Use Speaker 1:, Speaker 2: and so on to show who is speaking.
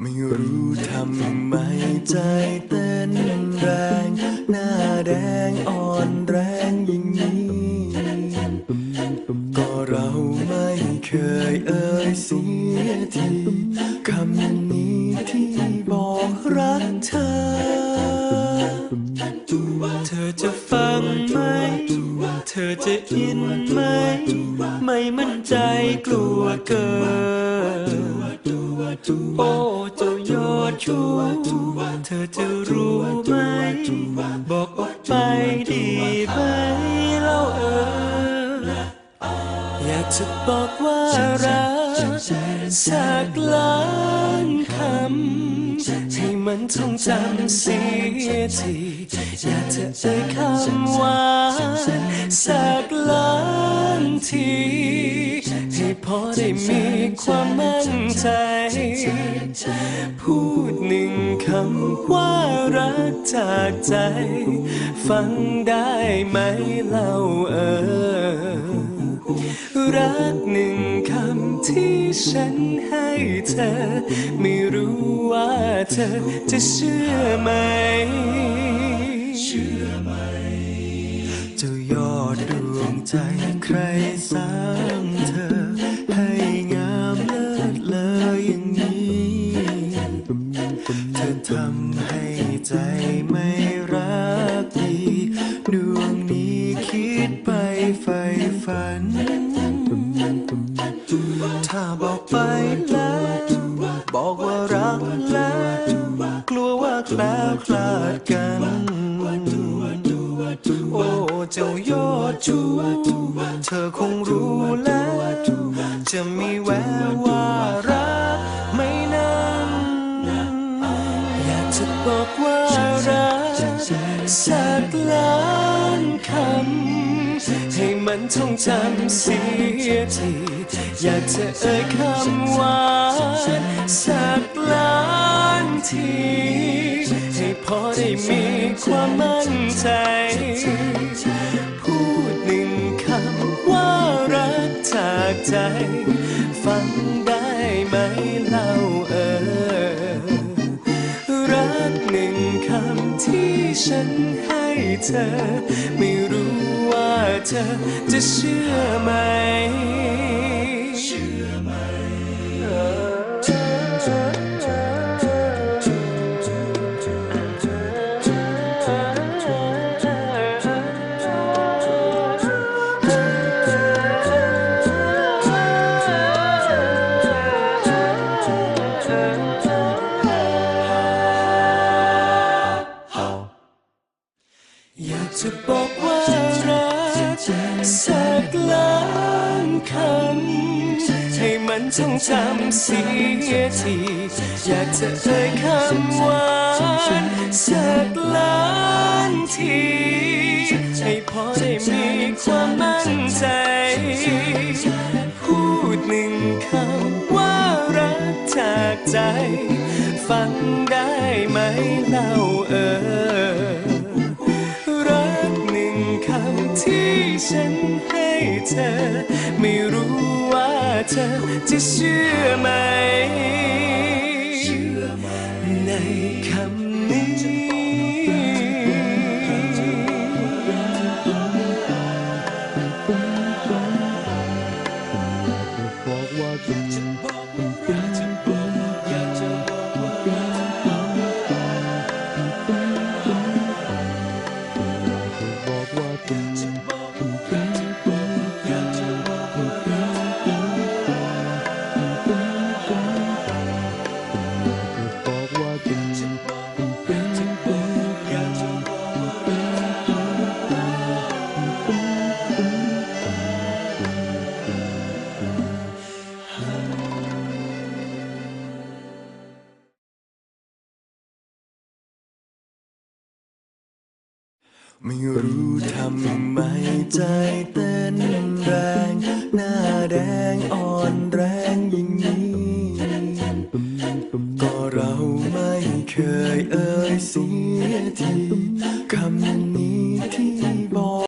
Speaker 1: ไม่รู้ทำไมใจเต้นแรง หน้าแดงอ่อนแรงอย่างนี้ ก็เราไม่เคยเอ่ยเสียทีคำนี้ที่บอกรักเธอ เธอจะฟังไหม เธอจะอินไหม ไม่มั่นใจกลัวเกิน โอ้เจ้ายอดชูเธอจะรู้ไหม บอกออกไปดีไหมเล่าเอออยากจะบอกว่ารักสักล้านคำให้มันท่องจำเสียทีอยากจะเอ่ยคำว่าสักล้านทีให้พอได้มี ความมั่นใจ พูดหนึ่งคำว่ารักจากใจ ฟังได้ไหมเล่าเออรักหนึ่งคำที่ฉันให้เธอ ไม่รู้ว่าเธอจะเชื่อไหม เชื่อไหมจ้ายอดดวงใจใครสร้ เธอทำให้ใจไม่รักดีดวงนี้คิดไปใฝ่ฝัน ถ้าบอกไปแล้วบอกว่ารักแล้วกลัวว่าแคล้วคลาดกัน โอ้เจ้ายอดจูเธอคงรู้แล้ว จะมีแววว่า สักล้านคำให้มันท่องจำเสียที อยากจะเอ่ยคำว่าสักล้านที ให้พอได้มีความมั่นใจ พูดหนึ่งคำว่ารักจากใจ ฟังได้ ฉันให้เธอ ไม่รู้ว่าเธอจะเชื่อไหม จะบอกว่ารักสักล้านคำให้มันท่องจำเสียทีอยากจะเอ่ยคำว่าสักล้านทีให้พอได้มีความมั่นใจ พูดหนึ่งคำว่ารักจากใจ ฟังได้ไหมเล่าเออ เธอ ไม่รู้ว่าเธอจะเชื่อไหม ในคำนี้
Speaker 2: บอกว่าจะ
Speaker 1: บอกว่าจะบอกอยากจะบอกว่ารัก
Speaker 2: บอกว่าจะ
Speaker 1: บอกว่า ไม่รู้ทำไมใจเต้นแรง หน้าแดงอ่อนแรงอย่างนี้ ก็เราไม่เคยเอ่ยเสียทีคำ